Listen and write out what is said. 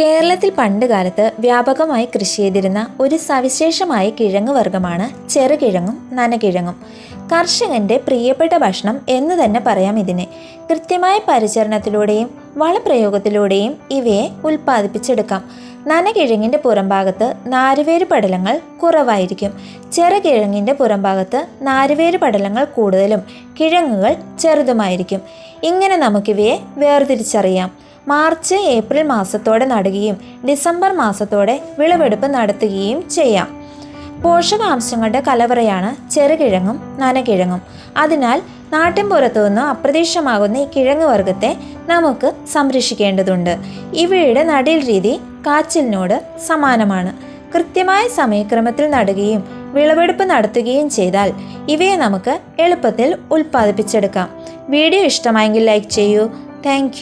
കേരളത്തിൽ പണ്ടുകാലത്ത് വ്യാപകമായി കൃഷി ചെയ്തിരുന്ന ഒരു സവിശേഷമായ കിഴങ്ങ് വർഗമാണ് ചെറുകിഴങ്ങും നനകിഴങ്ങും. കർഷകന്റെ പ്രിയപ്പെട്ട ഭക്ഷണം എന്ന് തന്നെ പറയാം ഇതിനെ. കൃത്യമായ പരിചരണത്തിലൂടെയും വളപ്രയോഗത്തിലൂടെയും ഇവയെ ഉൽപ്പാദിപ്പിച്ചെടുക്കാം. നനകിഴങ്ങിന്റെ പുറംഭാഗത്ത് നാരുവേര് പടലങ്ങൾ കുറവായിരിക്കും. ചെറുകിഴങ്ങിന്റെ പുറംഭാഗത്ത് നാരുവേര് പടലങ്ങൾ കൂടുതലും. കിഴങ്ങുകൾ ചെറുതുമായിരിക്കും. ഇങ്ങനെ നമുക്കിവയെ വേർതിരിച്ചറിയാം. മാർച്ച് ഏപ്രിൽ മാസത്തോടെ നടുകയും ഡിസംബർ മാസത്തോടെ വിളവെടുപ്പ് നടത്തുകയും ചെയ്യാം. പോഷകാംശങ്ങളുടെ കലവറയാണ് ചെറുകിഴങ്ങും നനകിഴങ്ങും. അതിനാൽ നാട്ടിൻപുറത്തു നിന്ന് അപ്രതീക്ഷമാകുന്ന ഈ കിഴങ്ങ് വർഗത്തെ നമുക്ക് സംരക്ഷിക്കേണ്ടതുണ്ട്. ഇവയുടെ നടിൽ രീതി കാച്ചിലിനോട് സമാനമാണ്. കൃത്യമായ സമയക്രമത്തിൽ നടുകയും വിളവെടുപ്പ് നടത്തുകയും ചെയ്താൽ ഇവയെ നമുക്ക് എളുപ്പത്തിൽ ഉൽപ്പാദിപ്പിച്ചെടുക്കാം. വീഡിയോ ഇഷ്ടമായെങ്കിൽ ലൈക്ക് ചെയ്യൂ. താങ്ക്